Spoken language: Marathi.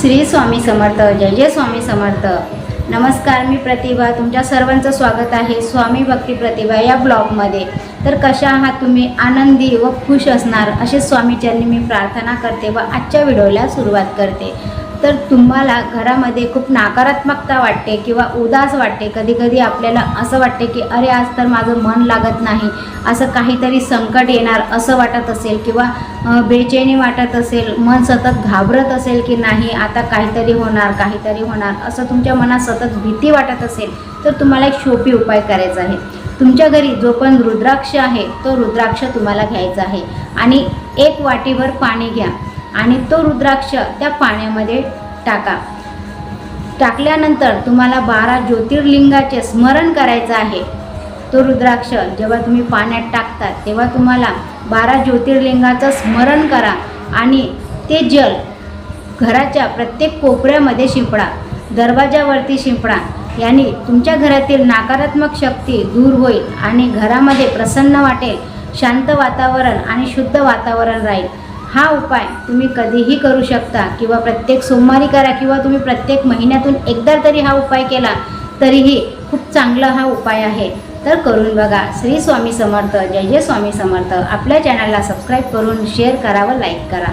श्री स्वामी समर्थ जय जय स्वामी समर्थ. नमस्कार मी प्रतिभा. तुमच्या सर्वांचं स्वागत आहे स्वामी भक्ती प्रतिभा या ब्लॉगमध्ये. तर कशा आहात तुम्ही? आनंदी व खुश असणार असे स्वामीचरणी मी प्रार्थना करते व आजच्या व्हिडिओला सुरुवात करते. तर तुम्हाला घरामध्ये खूप नकारात्मकता वाटते किंवा उदास वाटते. कधी कधी आपल्याला असं वाटते की अरे आज तर माझं मन लागत नाही. असं काहीतरी संकट येणार असं वाटत असेल किंवा बेचैनी वाटत असेल मन सतत घाबरत असेल की नाही आता काहीतरी होणार काहीतरी होणार असं तुमच्या मनात सतत भीती वाटत असेल तर तुम्हाला एक सोपी उपाय करायचा आहे. तुमच्या घरी जो पण रुद्राक्ष आहे तो रुद्राक्ष तुम्हाला घ्यायचा आहे. आणि एक वाटीभर पाणी घ्या. आणि तो रुद्राक्ष त्या पाण्यामध्ये टाका. टाकल्यानंतर तुम्हाला बारा ज्योतिर्लिंगाचे स्मरण करायचं आहे. तो रुद्राक्ष जेव्हा तुम्ही पाण्यात टाकतात तेव्हा तुम्हाला बारा ज्योतिर्लिंगाचं स्मरण करा आणि ते जल घराच्या प्रत्येक कोपऱ्यामध्ये शिंपडा दरवाजावरती शिंपडा. याने तुमच्या घरातील नकारात्मक शक्ती दूर होईल आणि घरामध्ये प्रसन्न वाटेल शांत वातावरण आणि शुद्ध वातावरण राहील. हा उपाय तुम्ही कधीही करू शकता किंवा प्रत्येक सोमवारी करा किंवा तुम्ही प्रत्येक महिन्यातून एकदा तरी हा उपाय केला तरीही खूप चांगला हा उपाय आहे. तर करून बघा. श्री स्वामी समर्थ. जय जय स्वामी समर्थ. आपल्या चॅनलला सबस्क्राईब करून शेअर करा व लाईक करा.